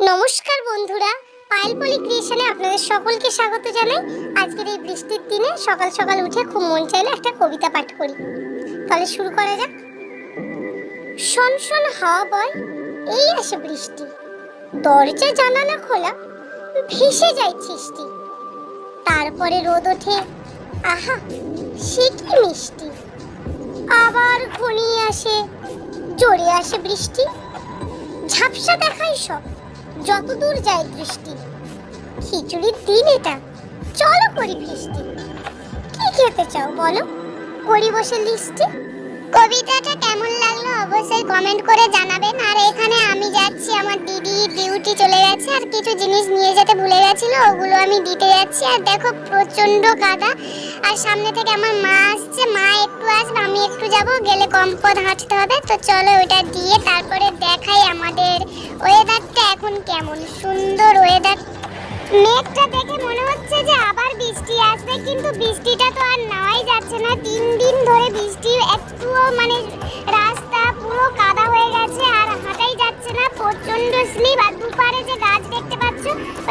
নমস্কার বন্ধুরা, পায়েল পলি ক্রিয়েশনে আপনাদের সকলকে স্বাগত জানাই। আজকের এই বৃষ্টির দিনে সকাল সকাল উঠে খুব মন চাইলে একটা কবিতা পাঠ করি। তাহলে শুরু করা যাক। শন শন, হাওয়া বয়, এই আসে বৃষ্টি। দরজা, জানালা খোলা, ভেসে যায় সৃষ্টি। তারপরে রোদ ওঠে, আহা, সে কি মিষ্টি। আবার ঘনিয়ে আসে, জোরে আসে বৃষ্টি। ঝাপসা দেখায় সব। যতদূর যায় দৃষ্টি। খিচুড়ির দিন এটা। চলো করি বৃষ্টি কি খেতে চাও বলো? করি বসে লিস্টে। কবিতাটা কেমন লাগল অবশ্যই কমেন্ট করে জানাবেন। আর এখানে আমি যাচ্ছি, আমার দিদি ডিউটি চলে গেছে, আর কিছু জিনিস নিয়ে যেতে গেছিল ওগুলো আমি দিতে যাচ্ছি। আর দেখো প্রচণ্ড কাদা। আর সামনে থেকে আমার মা আসছে। মা একটু আসবে, আমি একটু যাব। গেলে কম পথ হাঁটতে হবে। তো চলো ওটা দিয়ে তারপরে দেখাই আমাদের ওয়েদারটা এখন কেমন। সুন্দর ওয়েদার মেঘটা দেখে মনে হচ্ছে যে আবার বৃষ্টি আসবে, কিন্তু বৃষ্টিটা তো আর নেওয়াই যাচ্ছে না। তিন দিন ধরে বৃষ্টি একটুও মানে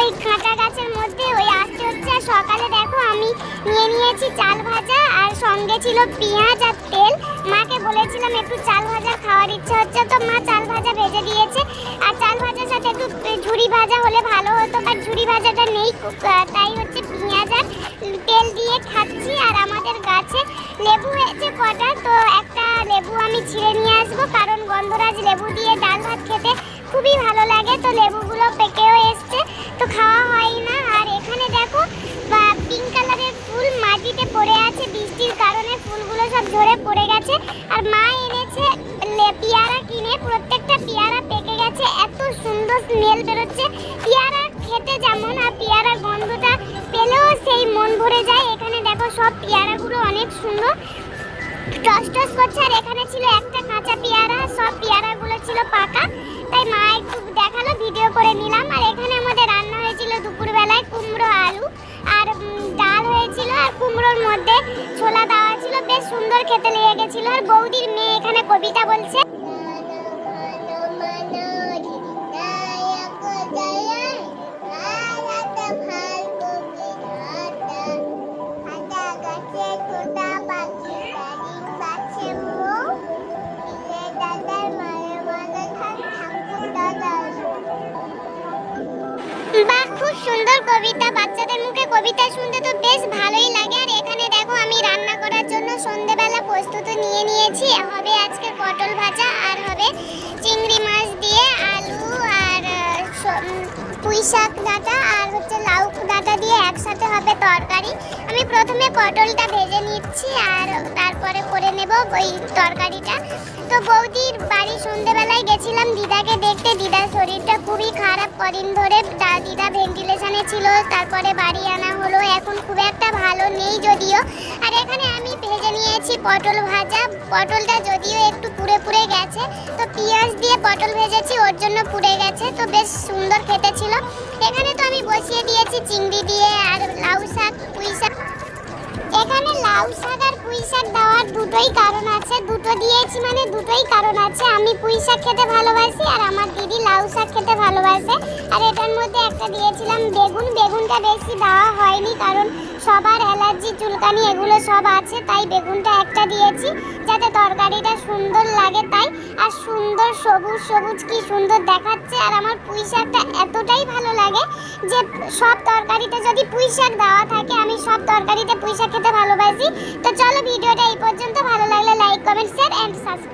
ওই কাঁটা গাছের মধ্যে ওই আসতে হচ্ছে, আর সকালে দেখো আমি নিয়ে নিয়েছি চাল ভাজা, আর সঙ্গে ছিল পেঁয়াজ আর তেল। মাকে বলেছিলাম একটু চাল ভাজা খাওয়ার ইচ্ছা হচ্ছে, তো মা চাল ভাজা ভেজে দিয়েছে। আর চাল ভাজার সাথে একটু ঝুরি ভাজা হলে ভালো হতো বাট ঝুড়ি ভাজাটা নেই তাই হচ্ছে পেঁয়াজ আর তেল দিয়ে খাচ্ছি। আর আমাদের গাছে লেবু হয়েছে কটা, তো একটা লেবু আমি ছিঁড়ে নিয়ে আসব, কারণ গন্ধরাজ লেবু দিয়ে ডাল ভাত খেতে খুবই ভালো লাগে। তো লেবুগুলো তো খাওয়া হয় না। আর এখানে দেখো পিঙ্ক কালারের ফুল মাটিতে পড়ে আছে, বৃষ্টির কারণে ফুলগুলো সব ঝরে পড়ে গেছে। আর মা এনেছে পেয়ারা কিনে, প্রত্যেকটা পেয়ারা পেকে গেছে, এত সুন্দর স্মেল বেরোচ্ছে। পেয়ারা খেতে যেমন, আর পেয়ারার গন্ধটা পেলেও সেই মন ভরে যায়। এখানে দেখো সব পেয়ারাগুলো অনেক সুন্দর। টস টস করছে, আর এখানে ছিল একটা কাঁচা পেয়ারা, সব পেয়ারাগুলো ছিল পাকা। বেশ সুন্দর খেতে লেগে গেছিল আর বৌদির মেয়ে এখানে কবিতা বলছে। খুব সুন্দর কবিতা। বাচ্চাদের মুখে কবিতা শুনতে তো বেশ ভালোই লাগে। আর এখানে দেখো, আমি রান্না প্রস্তুত নিয়ে নিয়েছি। হবে আজকে পটল ভাজা আর হবে চিংড়ি মাছ দিয়ে আলু আর পুঁই শাক ডাঁটা আর হচ্ছে লাউ ডাঁটা দিয়ে একসাথে হবে তরকারি। আমি প্রথমে পটলটা ভেজে নিচ্ছি আর তারপরে করে নেব ওই তরকারিটা। তো বৌদির বাড়ি সন্ধেবেলায় গেছিলাম দিদাকে দেখতে। দিদার শরীরটা খুবই খারাপ কদিন ধরে। দিদা ভেন্টিলেশনে ছিল, তারপরে বাড়ি আনা হলো। এখন খুব একটা নেই যদিও। আর এখানে আমি ভেজে নিয়েছি পটল ভাজা। পটলটা যদিও একটু পুড়ে পুড়ে গেছে, তো পেঁয়াজ দিয়ে পটল ভেজেছি, ওর জন্য পুড়ে গেছে, তো বেশ সুন্দর খেতে ছিল। এখানে তো আমি বসিয়ে দিয়েছি চিংড়ি দিয়ে আর লাউ শাক, পুঁই শাক। এখানে লাউ শাক আর পুঁই শাক দেওয়ার দুটোই কারণ আছে। দুটো দিয়েছি মানে দুটোই কারণ আছে। আমি পুঁই শাক খেতে ভালোবাসি আর আমার দিদি লাউ শাক খেতে ভালোবাসে। আর এটার মধ্যে একটা দিয়েছিলাম বেগুন। বেগুনটা বেশি দেওয়া হয়নি কারণ সবার অ্যালার্জি, চুলকানি এগুলো সব আছে, তাই বেগুনটা একটা দিয়েছি যাতে তরকারিটা সুন্দর লাগে তাই। আর সুন্দর সবুজ সবুজ কি সুন্দর দেখাচ্ছে আর আমার পুঁই শাকটা এতটাই ভালো লাগে যে সব তরকারিতে যদি পুঁই শাক দেওয়া থাকে, আমি সব তরকারিতে পুঁই শাক খেতে ভালোবাসি। তো চলো ভিডিওটা এই পর্যন্ত। ভালো লাগলে লাইক কমেন্ট and subscribe.